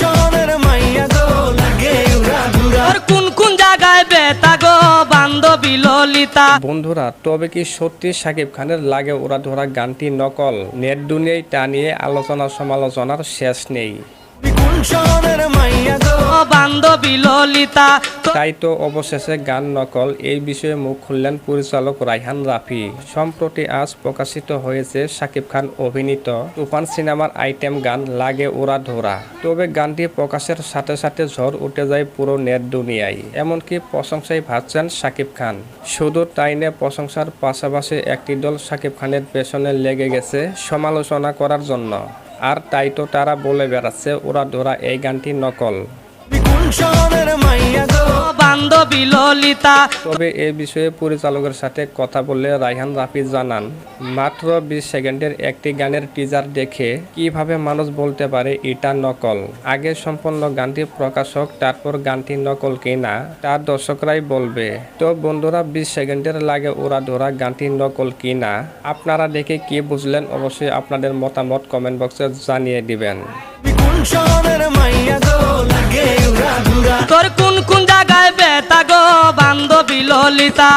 শহরের মাইয়া গো লাগে উড়া কোন কোন জায়গায় বেতা গো বান্ধবী ললিতা? বন্ধুরা তবে কি সত্যি সাকিব খানের লাগে ওরা ধরা গানটি নকল? নেট দুনিয়ায় টানিয়ে আলোচনা সমালোচনার শেষ নেই। বান্ধবী ললিতা তাই তো অবশেষে গান নকল এই বিষয়ে মুখ খুললেন পরিচালক রাইহান রাফি। সম্প্রতি আজ প্রকাশিত হয়েছে শাকিব খান অভিনীত তুফান সিনেমার আইটেম গান লাগে ওরা ধরা। তবে গানটি প্রকাশের সাথে সাথে ঝড় উঠে যায় পুরো নেট দুনিয়ায় এমনকি প্রশংসায় ভাবছেন শাকিব খান। শুধু তাই নিয়ে প্রশংসার পাশাপাশি একটি দল শাকিব খানের পেছনে লেগে গেছে সমালোচনা করার জন্য। আর তাই তো তারা বলে বেড়াচ্ছে ওরা ধরা এই গানটি নকল। ললিতা। তবে এ বিষয়ে পরিচালকের সাথে কথা বললে রাইহান রাফি জানান মাত্র বিশ সেকেন্ডের একটি গানের টিজার দেখে কীভাবে মানুষ বলতে পারে এটা নকল। আগে সম্পূর্ণ গানটি প্রকাশক তারপর গানটি নকল কিনা তা দর্শকরাই বলবে। তো বন্ধুরা বিশ সেকেন্ডের লাগে ওরা ধরা গানটি নকল কিনা আপনারা দেখে কি বুঝলেন অবশ্যই আপনাদের মতামত কমেন্ট বক্সে জানিয়ে দিবেন। ললিতা